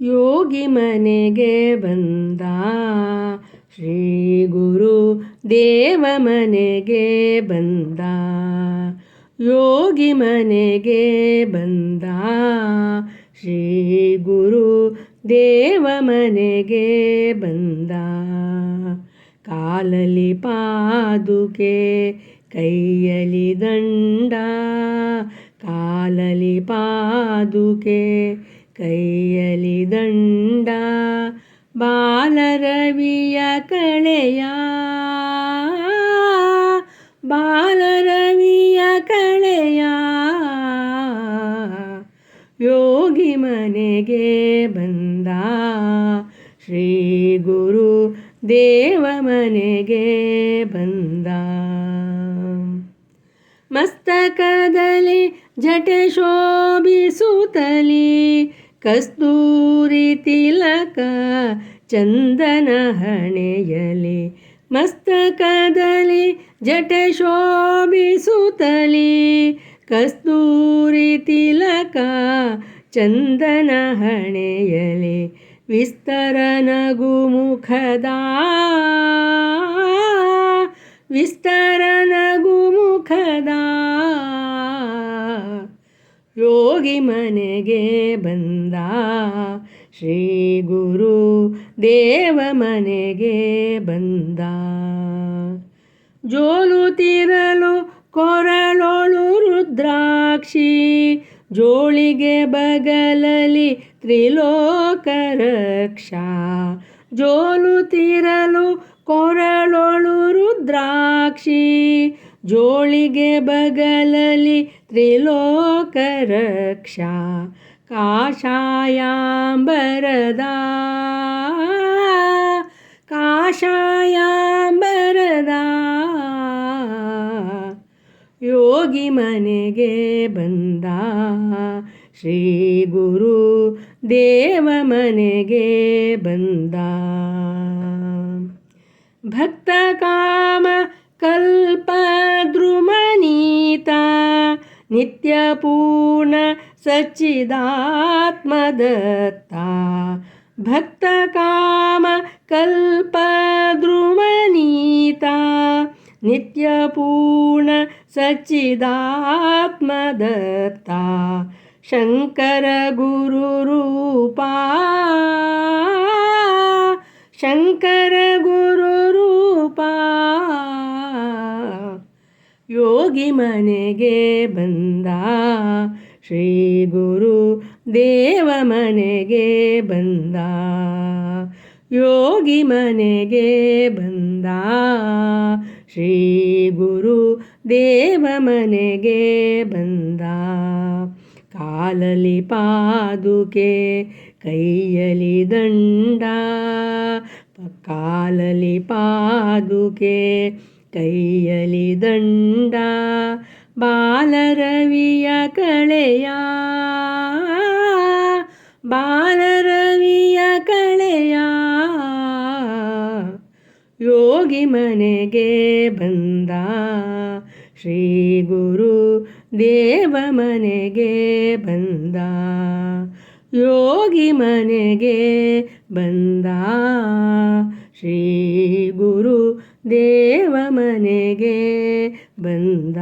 ಯೋಗಿ ಮನೆಗೆ ಬಂದ. ಶ್ರೀ ಗುರು ದೇವ ಮನೆಗೆ ಬಂದ. ಯೋಗಿ ಮನೆಗೆ ಬಂದ. ಶ್ರೀ ಗುರು ದೇವ ಮನೆಗೆ ಬಂದ. ಕಾಲಲಿ ಪಾದುಕೆ ಕೈಯಲಿ ದಂಡ. ಕಾಲಲಿ ಪಾದುಕೆ ಕೈಯಲಿ ದಂಡ, ಬಾಲರವಿಯ ಕಳೆಯ. ಬಾಲರವಿಯ ಕಳೆಯ. ಯೋಗಿ ಮನೆಗೆ ಬಂದ ಶ್ರೀ ಗುರು ದೇವ ಮನೆಗೆ ಬಂದ. ಮಸ್ತಕದಲ್ಲಿ ಜಟೆ ಶೋಭಿಸುತ್ತಲಿ ಕಸ್ತೂರಿ ತಿಲಕ ಚಂದನ ಹಣೆಯಲಿ ಮಸ್ತಕದಲ್ಲಿ ಜಟೆ ಶೋಭಿಸುತ್ತಲಿ ಕಸ್ತೂರಿ ತಿಲಕ ಚಂದನ ಹಣೆಯಲಿ ವಿಸ್ತರ ನಗು ಮುಖದ ವಿಸ್ತರ ಮನೆಗೆ ಬಂದ ಶ್ರೀ ಗುರು ದೇವ ಮನೆಗೆ ಬಂದ. ಜೋಲು ತಿರಲು ಕೊರಳೊಳು ರುದ್ರಾಕ್ಷಿ, ಜೋಳಿಗೆ ಬಗಲಲಿ ತ್ರಿಲೋಕ ರಕ್ಷಾ. ತಿರಲು ಕೊರಳೊಳು ರುದ್ರಾಕ್ಷಿ ಜೋಳಿಗೆ ಬಗಲಲಿ ತ್ರಿಲೋಕ ರಕ್ಷಾ ಕಾಷಾಯಾಂಬರದ. ಕಾಷಾಯಾಂಬರದ. ಯೋಗಿ ಮನೆಗೆ ಬಂದ ಶ್ರೀ ಗುರು ದೇವ ಮನೆಗೆ ಬಂದ. ಭಕ್ತ ಕಾಮ ಕಲ್ಪ नित्यपूर्ण सच्चिदात्मदत्ता भक्तकामकल्पद्रुमनीता नित्यपूर्ण सच्चिदात्मदत्ता शङ्कर शङ्कर ಯೋಗಿ ಮನೆಗೆ ಬಂದ. ಶ್ರೀ ಗುರು ದೇವ ಮನೆಗೆ ಬಂದ. ಯೋಗಿ ಮನೆಗೆ ಬಂದ. ಶ್ರೀ ಗುರು ದೇವ ಮನೆಗೆ ಬಂದ. ಕಾಲಲಿ ಪಾದುಕೆ ಕೈಯಲಿ ದಂಡ. ಕಾಲಲಿ ಪಾದುಕೆ ಕೈಯಲಿ ದಂಡ ಬಾಲರವಿಯ ಕಳೆಯ. ಬಾಲರವಿಯ ಕಳೆಯ. ಯೋಗಿ ಮನೆಗೆ ಬಂದ ಶ್ರೀ ಗುರು ದೇವ ಮನೆಗೆ ಬಂದ. ಯೋಗಿ ಮನೆಗೆ ಬಂದ ಶ್ರೀ ಗುರು ದೇವ ಮನೆಗೆ ಬಂದ